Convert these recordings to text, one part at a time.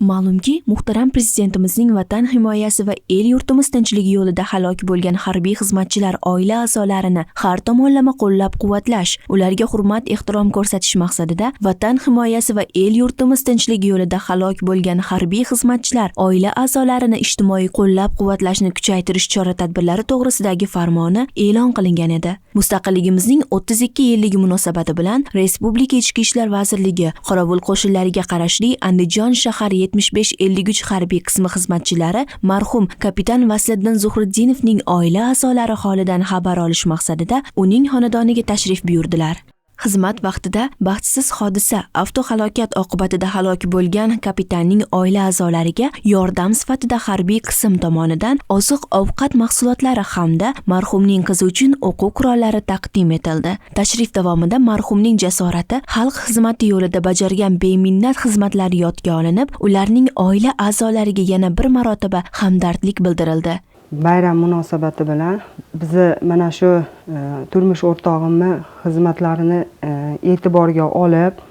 Ma'lumki, muhtaram prezidentimizning vatan himoyasi va el yurtimiz tinchligi yo'lida halok bo'lgan harbiy xizmatchilar oila a'zolarini har tomonlama qo'llab-quvvatlash, ularga hurmat-ehtirom ko'rsatish maqsadida vatan himoyasi va el yurtimiz tinchligi yo'lida halok bo'lgan harbiy xizmatchilar oila a'zolarini ijtimoiy qo'llab-quvvatlashni kuchaytirish chora-tadbirlari to'g'risidagi farmoni e'lon qilingan edi. Mustaqilligimizning 32 yilligi munosabati bilan Respublika Ichki ishlar vazirligi Qorovul qo'shinlariga qarashli Andijon shahar 75-53 harbiy qismi xizmatchilari marhum kapitan Vasliddin Zuhriddinovning oila a'zolari holidan xabar olish maqsadida uning xonadoniga tashrif buyurdilar. Xizmat vaqtida baxtsiz hodisa avtohalokat oqibatida halok bo'lgan kapitanning oila a'zolariga yordam sifatida harbiy qism tomonidan oziq-ovqat mahsulotlari hamda marhumning qizi uchun o'quv qurollari taqdim etildi. Tashrif davomida marhumning jasorati, xalq xizmati yo'lida bajargan beminnat xizmatlari yodga olinib, ularning oila a'zolariga yana bir marotaba hamdardlik bildirildi. Bayram munosabati bilan bizni mana shu e, turmush o'rtog'imni xizmatlarini e, e'tiborga olib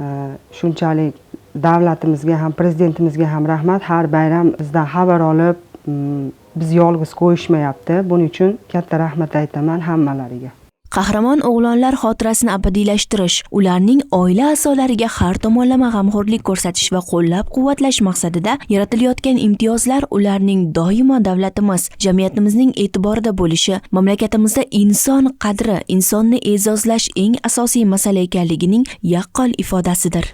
e, shunchalik davlatimizga ham prezidentimizga ham rahmat. Har bayram bizdan xabar olib biz bizni yolg'iz qo'yishmayapti. Buning uchun katta rahmat aytaman hammalariga. Qahramon o'g'lonlar xotirasini abadiylashtirish, ularning oila a'zolariga har tomonlama g'amxo'rlik ko'rsatish va qo'llab-quvvatlash maqsadida yaratilayotgan imtiyozlar ularning doimo davlatimiz, jamiyatimizning e'tiborida bo'lishi, mamlakatimizda inson qadri, insonni e'zozlash eng asosiy masala ekanligining yaqqol ifodasidir.